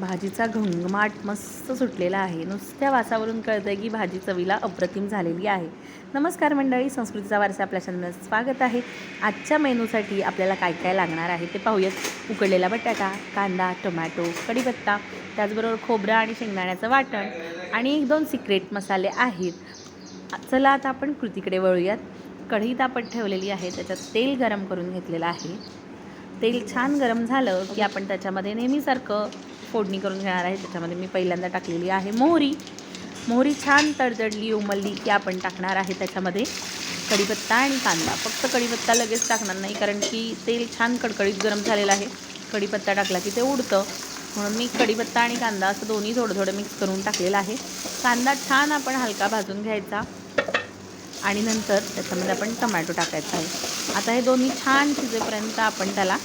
भाजीचा घंगमाट मस्त सुटलेला आहे. नुसत्या वासावरून कळतं आहे की भाजी चवीला अप्रतिम झालेली आहे. नमस्कार मंडळी संस्कृतीचा वारसा आपल्या चॅनलमध्ये स्वागत आहे. आजच्या मेनूसाठी आपल्याला काय काय लागणार आहे ते पाहूयात. उकडलेला बटाटा कांदा टोमॅटो कढीपत्ता त्याचबरोबर खोबरं आणि शेंगदाण्याचं वाटण आणि एक दोन सिक्रेट मसाले आहेत. चला आता आपण कृतीकडे वळूयात. कढई तापत ठेवलेली आहे त्याच्यात तेल गरम करून घेतलेलं आहे. तेल छान गरम झालं की आपण त्याच्यामध्ये नेहमीसारखं फोडणी करून घेणार आहे. त्याच्यामध्ये मी पहिल्यांदा टाकलेली आहे मोहरी. मोहरी छान तडतडली उमलली की आपण टाकणार आहे त्याच्यामध्ये. कढीपत्ता आणि कांदा. फक्त कढीपत्ता लगेच टाकणार नाही कारण की तेल छान कडकडीत गरम झालेलं आहे. कढीपत्ता टाकला की ते उडतं. म्हणून मी कढीपत्ता आणि कांदा असं दोन्ही थोडं थोडं मिक्स करून टाकलेलं आहे. कांदा छान आपण हलका भाजून घ्यायचा. आणि नंतर त्याच्यामध्ये आपण टमॅटो टाकायचा आहे. आता हे दोन्ही छान शिजेपर्यंत आपण त्याला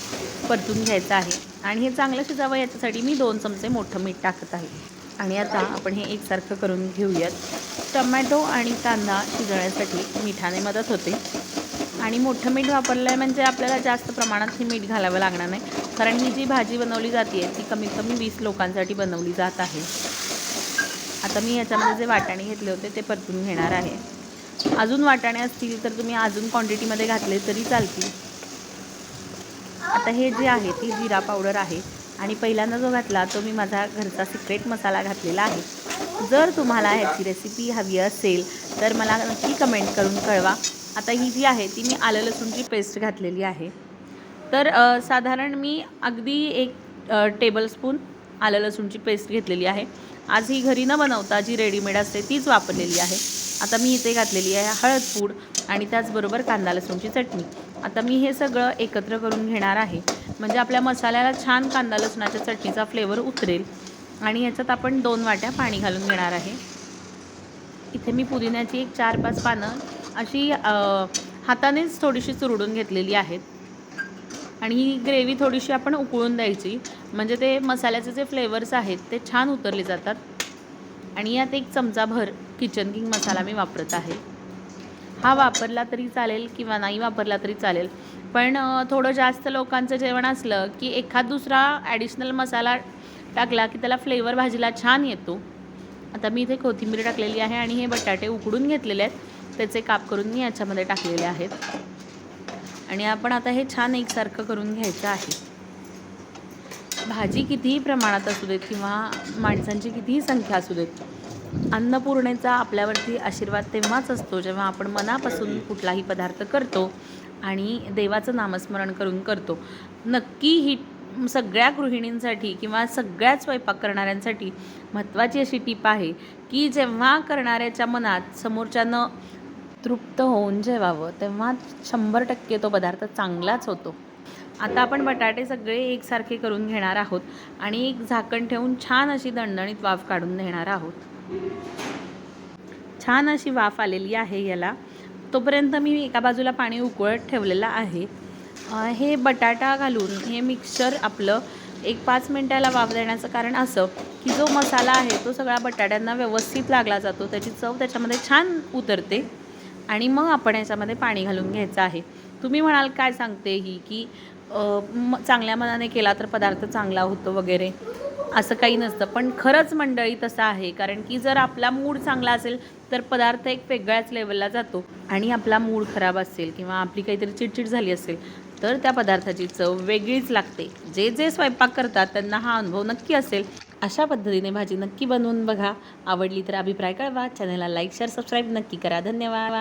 परतून घ्यायचं आहे. आणि हे चांगलं शिजावं याच्यासाठी मी दोन चमचे मोठं मीठ टाकत आहे. आणि आता आपण हे एकसारखं करून घेऊयात. टमॅटो आणि कांदा शिजवण्यासाठी मिठाने मदत होते. आणि मोठं मीठ वापरलं आहे म्हणजे आपल्याला जास्त प्रमाणात हे मीठ घालावं लागणार नाही. कारण ही जी भाजी बनवली जाते ती कमीत कमी वीस लोकांसाठी बनवली जात आहे. आता मी याच्यामध्ये जे वाटाणे घेतले होते ते परतून घेणार आहे. अजून वाटाणे असतील तर तुम्ही अजून क्वांटिटीमध्ये घातले तरी चालतील. आता हे जे आहे ती जिरा पावडर आहे. आणि पहिल्यांदा जो घातला तो मी माझा घरचा सिक्रेट मसाला घातलेला आहे. जर तुम्हाला ह्याची रेसिपी हवी असेल तर मला नक्की कमेंट करून कळवा. आता ही जी आहे ती मी आलं लसूणची पेस्ट घातलेली आहे. तर साधारण मी अगदी एक टेबलस्पून आलं लसूणची पेस्ट घेतलेली आहे. आज ही घरी न बनवता जी रेडीमेड असते तीच वापरलेली आहे. आता मी इथे घातलेली आहे हळद पूड आणि त्याचबरोबर कांदा लसूणची चटणी. आता मी हे सगळं एकत्र करून घेणार आहे. म्हणजे आपल्या मसाल्याला छान कांदा लसणाच्या चटणीचा फ्लेवर उतरेल. आणि याच्यात आपण दोन वाट्या पाणी घालून घेणार आहे. इथे मी पुदिन्याची एक चार पाच पानं अशी हातानेच थोडीशी चुरडून घेतलेली आहेत. आणि ही ग्रेव्ही थोडीशी आपण उकळून द्यायची. म्हणजे ते मसाल्याचे जे फ्लेवर्स आहेत ते छान उतरले जातात. आणि यात एक चमचाभर किचन किंग मसाला मी वापरत आहे. हा वापरला तरी चालेल किंवा नाही वापरला तरी चालेल. पण थोडं जास्त लोकांचं जेवण असलं की एखाद दुसरा ॲडिशनल मसाला टाकला की त्याला फ्लेवर भाजीला छान येतो. आता मी इथे कोथिंबीर टाकलेली आहे आणि हे बटाटे उकडून घेतलेले आहेत. त्याचे काप करून मी याच्यामध्ये टाकलेले आहेत. आणि आपण आता हे छान एकसारखं करून घ्यायचं आहे. भाजी कितीही प्रमाणात असू देत किंवा माणसांची कितीही संख्या असू देत अन्नपूर्णेचा आपल्यावरती आशीर्वाद तेव्हाच असतो जेव्हा आपण मनापासून कुठलाही पदार्थ करतो आणि देवाचं नामस्मरण करून करतो. नक्की ही सगळ्या गृहिणींसाठी किंवा सगळ्याच स्वयंपाक करणाऱ्यांसाठी महत्त्वाची अशी टीप आहे की जेव्हा करणाऱ्याच्या मनात समोरच्यानं तृप्त होऊन जेवावं तेव्हा शंभर टक्के तो पदार्थ चांगलाच होतो. आता आपण बटाटे सगळे एकसारखे करून घेणार आहोत आणि एक झाकण ठेवून छान अशी दणदणीत वाफ काढून घेणार आहोत. छान अशी वाफ आलेली आहे याला. तोपर्यंत मी एका बाजूला पाणी उकळत ठेवलेलं आहे. हे बटाटा घालून हे मिक्सचर आपलं एक पाच मिनटाला वाफ देण्याचं कारण असं की जो मसाला आहे तो सगळा बटाट्यांना व्यवस्थित लागला जातो. त्याची चव त्याच्यामध्ये छान उतरते आणि मग आपण याच्यामध्ये पाणी घालून घ्यायचं आहे. तुम्ही म्हणाल काय सांगते ही की चांगल्या मनाने केला तर पदार्थ चांगला होतो वगैरे. असं काही नसतं. पण खरंच मंडळी तसं आहे. कारण की जर आपला मूड चांगला असेल तर पदार्थ एक वेगळ्याच लेवलला जातो. आणि आपला मूड खराब असेल किंवा आपली काहीतरी चिडचिड झाली असेल तर त्या पदार्थाची चव वेगळीच लागते. जे जे स्वयंपाक करतात त्यांना हा अनुभव नक्की असेल. अशा पद्धतीने भाजी नक्की बनवून बघा. आवडली तर अभिप्राय कळवा. चॅनलला लाईक शेअर सबस्क्राईब नक्की करा. धन्यवाद.